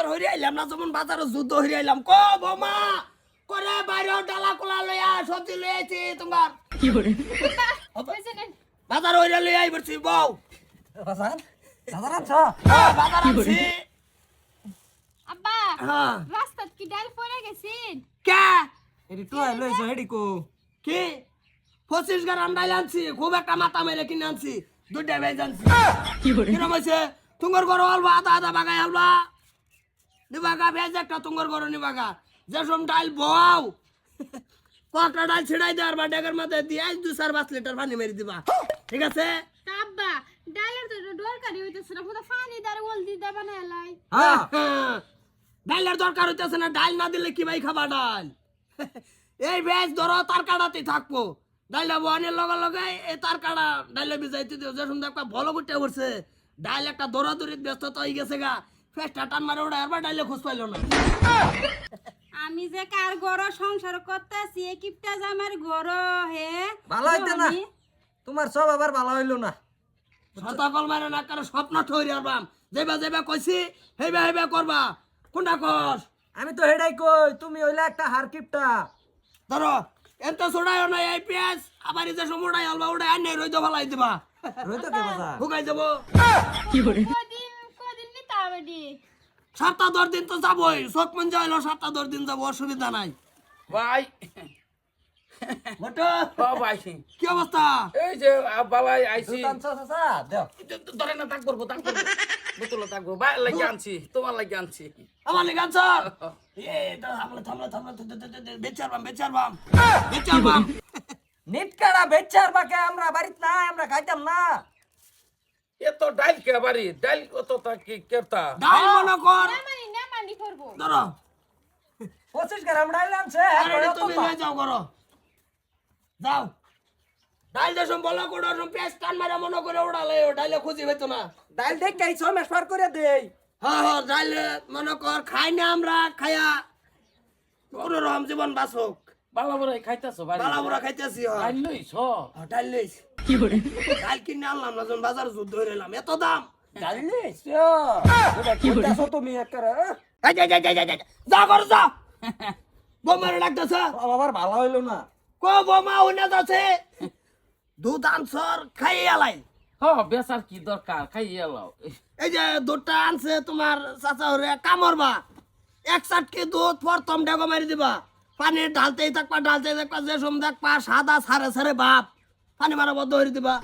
বাজার হইরে আইলাম না যেমন বাজারে যুদ্ধ হইরে আইলাম। ক বৌমা করে বাইরে ডালা কোলা লইয়া সবজি লই আইছি তোমার। বাজার হইরে লই আই বলছি বউ। বাজার? বাজার আনছ? হ্যাঁ, বাজার আনছি। আব্বা হ্যাঁ। রাস্তাত কি ডাল পড়ে গেছেন? কে? এডি তো আইলো এসো এডি কো। কি? পঁচিশ গ্রাম ডাইল আনছি খুব একটা মাথা মেরে কিনে আনছি দুইটা ভেজ আনছি। কিরম হয়েছে তুঙ্গর ঘর হলবা আধা আধা বাগাই হলবা। নিবাগা ভেজ একটা তুঙ্গর ঘর নিবাগা। যেসব ডাইল বও কটা ডাল ছিড়াই দেওয়ার বা ডেগের মধ্যে দিয়ে দু চার পাঁচ লিটার পানি মেরে দিবা। ঠিক আছে? আব্বা ডালের তো দরকারি হইতেছে না পুরো পানি দারে ওল দি দা বানাইলাই হ্যাঁ ডাইলের দরকার হইতেছে না ডাইল না দিলে কি ভাই খাবা ডাল? এই ভেজ ধরো তার কাটাতেই থাকব। ডাইলটা বহানের লগে লগে এই তার কাটা ডাইলে বিজাইতে দিও। যে সুন্দর একটা ভালো করতে পড়ছে। ডাইল একটা দৌড়াদৌড়ির ব্যস্ততা হয়ে গেছে গা। ফেসটা টান মারে ওটা এবার ডাইলে খোঁজ পাইলো না। আমি যে কার গড় সংসার করতেছি কিপটা জামার গড় হে। ভালো হইতে না? তোমার সব আবার ভালো হইল না। সতাকল মারে না কারও স্বপ্ন ঠইরে আরবাম যেবা যেবা কইছি হেবা হেবা করবা। কোনটা কস? আমি তো হেডাই কই তুমি হইলা একটা হারকিপটা ধরো এত ছোড়াইও না এই পেঁয়াজ আবার এই যে সমুড়াই আলবা উড়াই আনে রইদ ভালাই দিবা। রইতো কে বাজার? হুকাই যাব হবে দি সাতটা দশ দিন তো যাবোই। চোখ মন যাইলো সাতটা দশ দিন যাব অসুবিধা নাই। ভাই। কি অবস্থা? এই যে বালাই আইছি। ধরে না তাক করব তাক করব। বোতলে থাকব ভাই লাগে আনছি তোমার লাগে আনছি। আমার বেচারবাম বেচারবাম বেচারবাম আমরা বাড়িত নাই আমরা খাইতাম না। এ তো ডাইল কে বাড়ি? ডাইল কত তা কি কেতা? ডাল মনে কর। নামানি নামানি করব। ধরো। পঁচিশ গ্রাম ডাইল আনছে আরে তুমি নিয়ে যাও করো। যাও। ডাইল দেশম বলা করে পেঁয়াজ টান মারা মনে করে ওড়ালে ও ডাইলে খুঁজি হইতো না। ডাইল দেখ কাই মাস পার করে দেই। হ্যাঁ হ্যাঁ ডাইলে মনে কর খাই না আমরা খায়া। কোনো রকম জীবন বাসক বালা বড় খাইতাছো বাড়ি? বালা বুড়া খাইতেছি ডাইল লইছ? ডাইল লইছি। ডাইল কিনে আনলাম না যখন বাজার যুদ্ধ হয়ে এলাম এত দাম? তুমি একবারে যা, করো যা। বোমার লাগতেছে। আবার ভালো হইল না। কো বোমা উনে যাচ্ছে। দুধ আলাই হ বেচার কি দরকার? খাই এলাও। এই যে দুধটা আনছে তোমার চাচা হরে কামড়বা এক চাটকে দুধ প্রথম ডেগো মারি দিবা। পানি ঢালতেই থাকবা ঢালতেই থাকবা যে সম দেখবা সাদা সারে সারে বাপ। পানি মারা বদ্ধ হয়ে দিবা।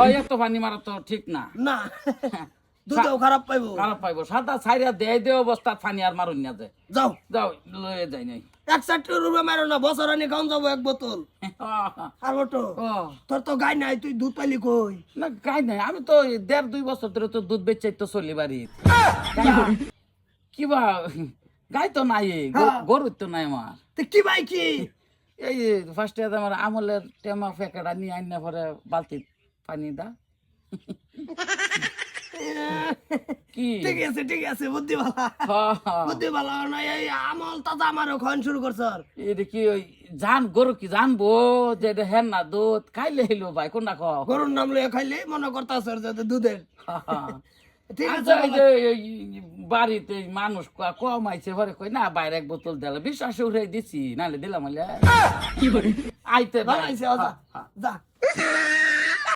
হয় এত পানি মারা তো ঠিক না। না। দুধেও খারাপ পাইব। খারাপ পাইব। সাদা ছাইরা দেয় দে অবস্থা পানি আর মারুন না যে। যাও। যাও লয়ে যাই নাই। এক চারটি রুমে মারো না বছর আনি খাওন যাব এক বোতল। আর ওটো তোর তো গাই নাই তুই দুধ পাইলি কই? না গাই নাই। আমি তো দেড় দুই বছর ধরে তো দুধ বেচাই তো চলি বাড়ি। কিবা গাই তো নাই হ্যাঁ। গরু তো নাই আমার। তো কি ভাই কি? এই ফার্স্টে আমার আমলের টেমা ফেকাটা নিয়ে আইনা পরে বালতি পানি দা। কি? ঠিক আছে ঠিক আছে বুদ্ধি। বুদ্ধি না এই আমল খাওয়ান শুরু করছে এটা কি ওই জান গরু কি জানব যে এটা হেন না দুধ? খাইলে হইল ভাই কোনটা গরুর নাম লইয়া খাইলে মনে করতাছে যে দুধের। বাড়িতে মানুষ কম আইছে ঘরে কই না বাইরে এক বোতল দিলে বিশ্বাস উঠে দিছি নাহলে দিলাম আইতে ভালো যা যা।